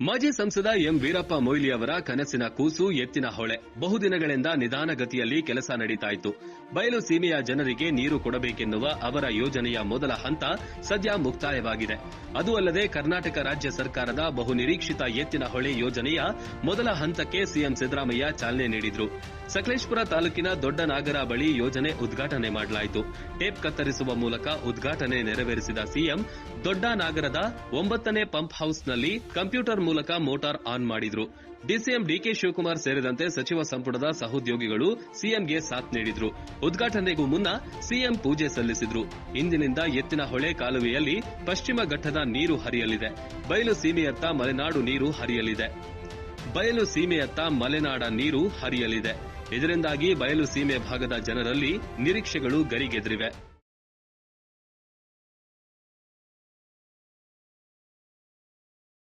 ಮಾಜಿ ಸಂಸದ ಎಂ ವೀರಪ್ಪ ಮೊಯ್ಲಿ ಅವರ ಕನಸಿನ ಕೂಸು ಎತ್ತಿನ ಹೊಳೆ. ಬಹುದಿನಗಳಿಂದ ನಿಧಾನಗತಿಯಲ್ಲಿ ಕೆಲಸ ನಡೀತಾ ಇತ್ತು ಬಯಲು ಸೀಮೆಯ ಜನರಿಗೆ ನೀರು ಕೊಡಬೇಕೆನ್ನುವ ಅವರ ಯೋಜನೆಯ ಮೊದಲ ಹಂತ ಸದ್ಯ ಮುಕ್ತಾಯವಾಗಿದೆ. ಅದು ಅಲ್ಲದೆ ಕರ್ನಾಟಕ ರಾಜ್ಯ ಸರ್ಕಾರದ ಬಹುನಿರೀಕ್ಷಿತ ಎತ್ತಿನ ಹೊಳೆ ಯೋಜನೆಯ ಮೊದಲ ಹಂತಕ್ಕೆ ಸಿಎಂ ಸಿದ್ದರಾಮಯ್ಯ ಚಾಲನೆ ನೀಡಿದ್ರು. ಸಕಲೇಶ್ಪುರ ತಾಲೂಕಿನ ದೊಡ್ಡ ನಾಗರ ಬಳಿ ಯೋಜನೆ ಉದ್ಘಾಟನೆ ಮಾಡಲಾಯಿತು. ಟೇಪ್ ಕತ್ತರಿಸುವ ಮೂಲಕ ಉದ್ಘಾಟನೆ ನೆರವೇರಿಸಿದ ಸಿಎಂ ದೊಡ್ಡ ನಾಗರದ ಒಂಬತ್ತನೇ ಪಂಪ್ ಹೌಸ್ನಲ್ಲಿ ಕಂಪ್ಯೂಟರ್ ಮೂಲಕ ಮೋಟಾರ್ ಆನ್ ಮಾಡಿದ್ರು. ಡಿಸಿಎಂ ಡಿಕೆ ಶಿವಕುಮಾರ್ ಸೇರಿದಂತೆ ಸಚಿವ ಸಂಪುಟದ ಸಹೋದ್ಯೋಗಿಗಳು ಸಿಎಂಗೆ ಸಾಥ್ ನೀಡಿದ್ರು. ಉದ್ಘಾಟನೆಗೂ ಮುನ್ನ ಸಿಎಂ ಪೂಜೆ ಸಲ್ಲಿಸಿದ್ರು. ಇಂದಿನಿಂದ ಎತ್ತಿನ ಹೊಳೆ ಕಾಲುವೆಯಲ್ಲಿ ಪಶ್ಚಿಮ ಘಟ್ಟದ ನೀರು ಹರಿಯಲಿದೆ. ಬಯಲು ಸೀಮೆಯತ್ತ ಮಲೆನಾಡು ನೀರು ಹರಿಯಲಿದೆ. ಬಯಲು ಸೀಮೆಯತ್ತ ಮಲೆನಾಡ ನೀರು ಹರಿಯಲಿದೆ. ಇದರಿಂದಾಗಿ ಬಯಲು ಸೀಮೆ ಭಾಗದ ಜನರಲ್ಲಿ ನಿರೀಕ್ಷೆಗಳು ಗರಿಗೆದರಿವೆ.